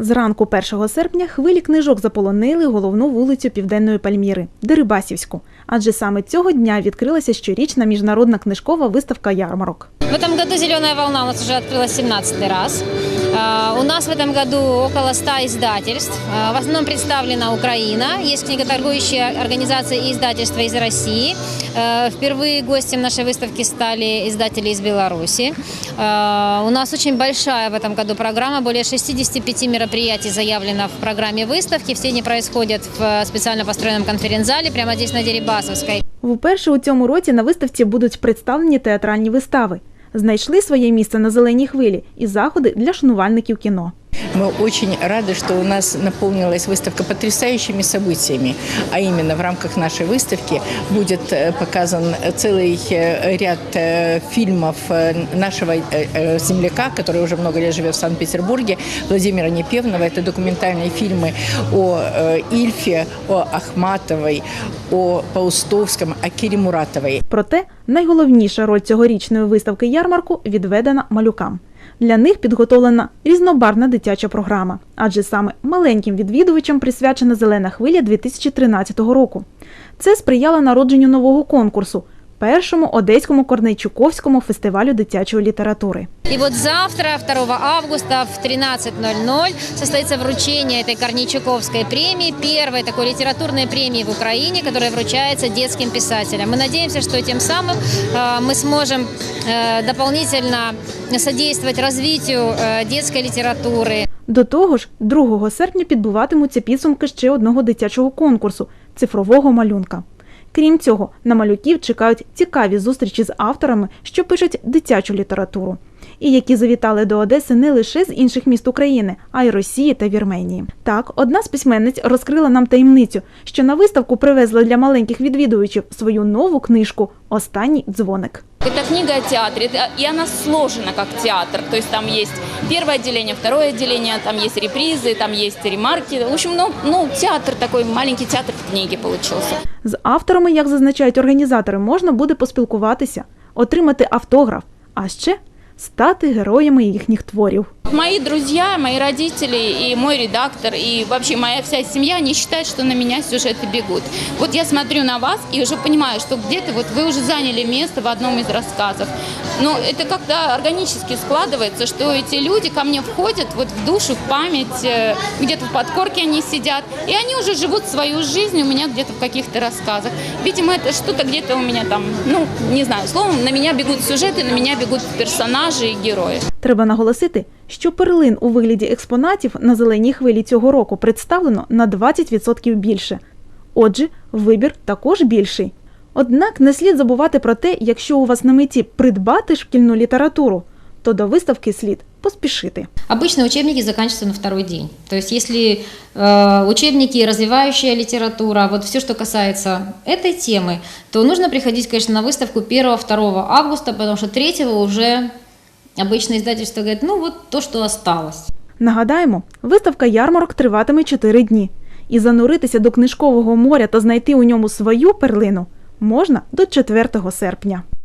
Зранку 1 серпня хвилі книжок заполонили головну вулицю Південної Пальміри – Дерибасівську. Адже саме цього дня відкрилася щорічна міжнародна книжкова виставка ярмарок. В этом году «Зеленая волна» у нас уже открылась 17 раз. А, У нас в этом году около 100 издательств. А, В основном представлена Украина. Есть книготоргующие организации и издательства из России. Э, Впервые гостем нашей выставки стали издатели из Беларуси. А, У нас очень большая в этом году программа. Более 65 мероприятий заявлено в программе выставки. Все они происходят в специально построенном конференц-зале прямо здесь на Дерибасовской. Вперше у цьому році на виставці будуть представлені театральні вистави. Знайшли своє місце на зеленій хвилі і заходи для шанувальників кіно. Мы очень рады, что у нас наполнилась выставка потрясающими событиями. А именно в рамках нашей выставки будет э, показан целый э, ряд э, фильмов э, нашего э, э, земляка, который уже много лет живет в Санкт-Петербурге, Владимира Непевного. Это документальные фильмы о э, Ильфе, о Ахматовой, о Паустовском, о Кире Муратовой. Проте найголовніша роль цьогорічної виставки ярмарку відведена малюкам. Для них підготовлена різнобарна дитяча програма, адже саме маленьким відвідувачам присвячена зелена хвиля 2013 року. Це сприяло народженню нового конкурсу першому одеському корнейчуковському фестивалю дитячої літератури. И вот завтра, 2 августа в 13.00 состоится вручение этой Корнейчуковской премии, первой такой литературной премии в Украине, которая вручается детским писателям. Мы надеемся, что тем самым э, мы сможем э, дополнительно содействовать развитию э, детской литературы, До того ж, 2 серпня підбуватимуться підсумки ще одного дитячого конкурсу цифрового малюнка. Крім цього, на малюків чекають цікаві зустрічі з авторами, що пишуть дитячу літературу, і які завітали до Одеси не лише з інших міст України, а й Росії та Вірменії. Так, одна з письменниць розкрила нам таємницю, що на виставку привезла для маленьких відвідувачів свою нову книжку Останній дзвоник. Это книга о театре, это- и она сложена как театр. То есть там есть первое отделение, второе отделение, там есть репризы, там есть ремарки. В общем, ну, ну театр такой, маленький театр в книге получился. З авторами, як зазначають організатори, можна буде поспілкуватися, отримати автограф, а ще стати героями їхніх творів. Мои друзья, мои родители и мой редактор, и вообще моя вся семья, они считают, что на меня сюжеты бегут. Вот я смотрю на вас и уже понимаю, что где-то вот вы уже заняли место в одном из рассказов. Но это как-то органически складывается, что эти люди ко мне входят вот в душу, в память, э, где-то в подкорке они сидят, и они уже живут свою жизнь у меня где-то в каких-то рассказах. Видимо, это что-то где-то у меня там, ну, не знаю, словом, на меня бегут сюжеты, на меня бегут персонажи и герои. Треба наголосити, що перлин у вигляді експонатів на зеленій хвилі цього року представлено на 20% більше. Отже, вибір також більший. Однак не слід забувати про те, якщо у вас на меті придбати шкільну літературу, то до виставки слід поспішити. Обычно учебники заканчиваются на второй день. То есть если э, учебники, развивающая литература, вот все, что касается этой темы, то нужно приходить, конечно, на выставку 1-2 августа, потому что 3 уже обычно издательство говорит, ну вот то, что осталось. Нагадаємо, виставка ярмарок триватиме 4 дні. І зануритися до книжкового моря та знайти у ньому свою перлину можна до 4 серпня.